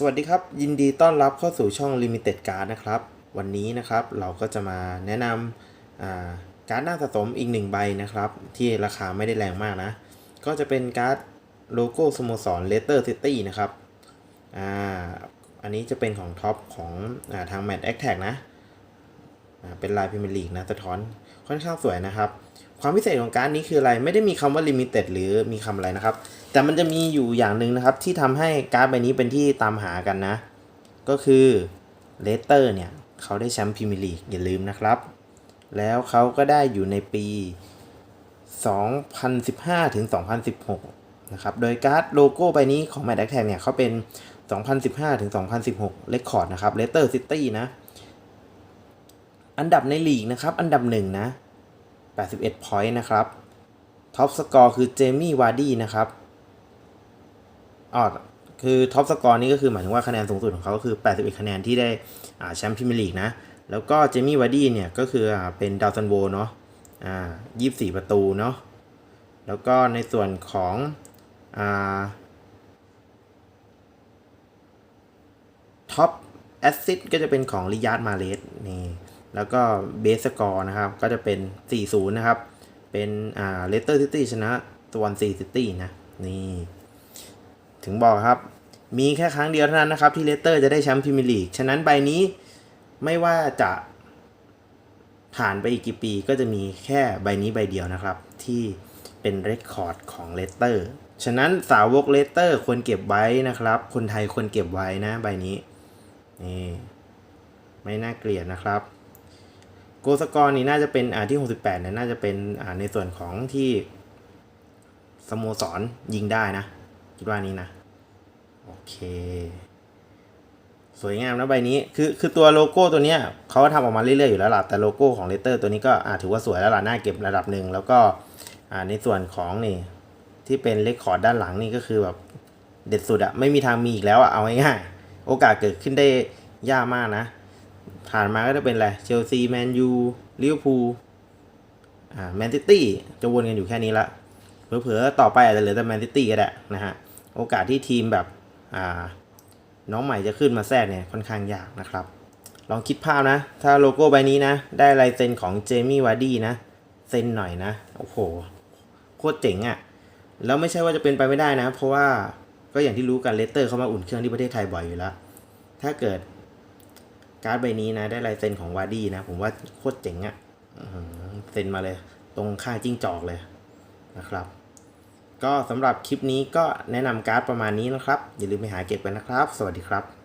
สวัสดีครับ ยินดีต้อนรับเข้าสู่ช่อง Limited Card นะครับ วันนี้นะครับเราก็จะมาแนะนำาการ์ดหน้าสะสมอีกหนึ่งใบนะครับ ที่ราคาไม่ได้แรงมากนะ ก็จะเป็นการ์ดโลโก้สโมสรเลสเตอร์ซิตี้นะครับอ่าอันนี้จะเป็นของท็อปของอาทางแมตต์แอคแท็กนะอ่าเป็นลายพรีเมียร์ลีกนะสะท้อนค่อนข้างสวยนะครับ ความพิเศษของการ์ดนี้คืออะไร ไม่ได้มีคำว่า limited หรือมีคำอะไรนะครับ แต่มันจะมีอยู่อย่างหนึ่งนะครับ ที่ทำให้การ์ดใบนี้เป็นที่ตามหากันนะ ก็คือเลสเตอร์เนี่ย เขาได้แชมป์พรีเมียร์ลีกอย่าลืมนะครับ แล้วเขาก็ได้อยู่ในปี 2015 ถึง 2016 นะครับ โดยการ์ดโลโก้ใบนี้ของ m a d แ t แทเนี่ยเขาเป็น 2015 ถึง 2016เลคคอร์ดนะครับเลสเตอร์ซิตี้นะ อันดับในลีกนะครับ อันดับหนึ่งนะ 81 point นะครับ ท็อปสกอร์คือเจมี่วาร์ดี้นะครับอ๋อคือท็อปสกอร์นี่ก็คือหมายถึงว่าคะแนนสูงสุดของเขาก็คือ 81 คะแนนที่ได้อ่าแชมป์พรีเมียร์ลีกนะ แล้วก็เจมี่วาร์ดี้เนี่ยก็คืออ่าเป็นดาวซันโวเนาะอ่า24 ประตูเนาะ แล้วก็ในส่วนของอ่าท็อปแอสซิสก็จะเป็นของริยาร์ดมาเลสนี่ แล้วก็เบสสกอร์นะครับก็จะเป็น 40 นะครับ เป็นอ่าเลสเตอร์ซิตี้ชนะสวอนซีซิตี้นะ นี่ ถึงบอกครับ มีแค่ครั้งเดียวเท่านั้นนะครับ ที่เลสเตอร์จะได้แชมป์พรีเมียร์ลีกฉะนั้นใบนี้ไม่ว่าจะผ่านไปอีกกี่ปีก็จะมีแค่ใบนี้ใบเดียวนะครับ ที่เป็นเรคคอร์ดของเลสเตอร์ฉะนั้นสาวกเลสเตอร์ควรเก็บไว้นะครับ คนไทยควรเก็บไว้นะใบนี้นี่ไม่น่าเกลียดนะครับ โกสกอร์นี่น่าจะเป็นอ่าที่ 68เนี่ยน่าจะเป็นอ่าในส่วนของที่สโมสรยิงได้นะ คิดว่านี้นะ โอเค สวยงามนะใบนี้คือคือตัวโลโก้ตัวเนี้ยเขาก็ทำออกมาเรื่อยๆอยู่แล้วล่ะแต่โลโก้ของเลเตอร์ตัวนี้ก็อ่าถือว่าสวยแล้วล่ะน่าเก็บระดับหนึ่งแล้วก็อ่าในส่วนของนี่ที่เป็นเลคคอร์ดด้านหลังนี่ก็คือแบบเด็ดสุดอะไม่มีทางมีอีกแล้วอะเอาง่ายๆโอกาสเกิดขึ้นได้ยากมากนะ ผ่านมาก็จะเป็นอะไรเชลซีแมนยูลิเวอร์พูลอ่าแมนซิตี้จะวนกันอยู่แค่นี้ละเผลอๆต่อไปอาจจะเหลือแต่แมนซิตี้ก็ได้นะฮะโอกาสที่ทีมแบบอ่าน้องใหม่จะขึ้นมาแทรกเนี่ยค่อนข้างยากนะครับ ลองคิดภาพนะ ถ้าโลโก้ใบนี้นะ ได้ลายเซ็นของเจมี่วาร์ดี้นะ เซ็นหน่อยนะ โอ้โห โคตรเจ๋งอะ่ะ แล้วไม่ใช่ว่าจะเป็นไปไม่ได้นะ เพราะว่าก็อย่างที่รู้กันเลสเตอร์เขามาอุ่นเครื่องที่ประเทศไทยบ่อยอยู่แล้ว ถ้าเกิด การ์ดใบนี้นะ ได้ลายเซ็นของวาร์ดี้นะ ผมว่าโคตรเจ๋งอะ่ะเซ็นมาเลย ตรงข้างจิ้งจอกเลยนะครับ ก็สำหรับคลิปนี้ก็แนะนำการ์ดประมาณนี้นะครับ อย่าลืมไปหาเก็บกันนะครับ สวัสดีครับ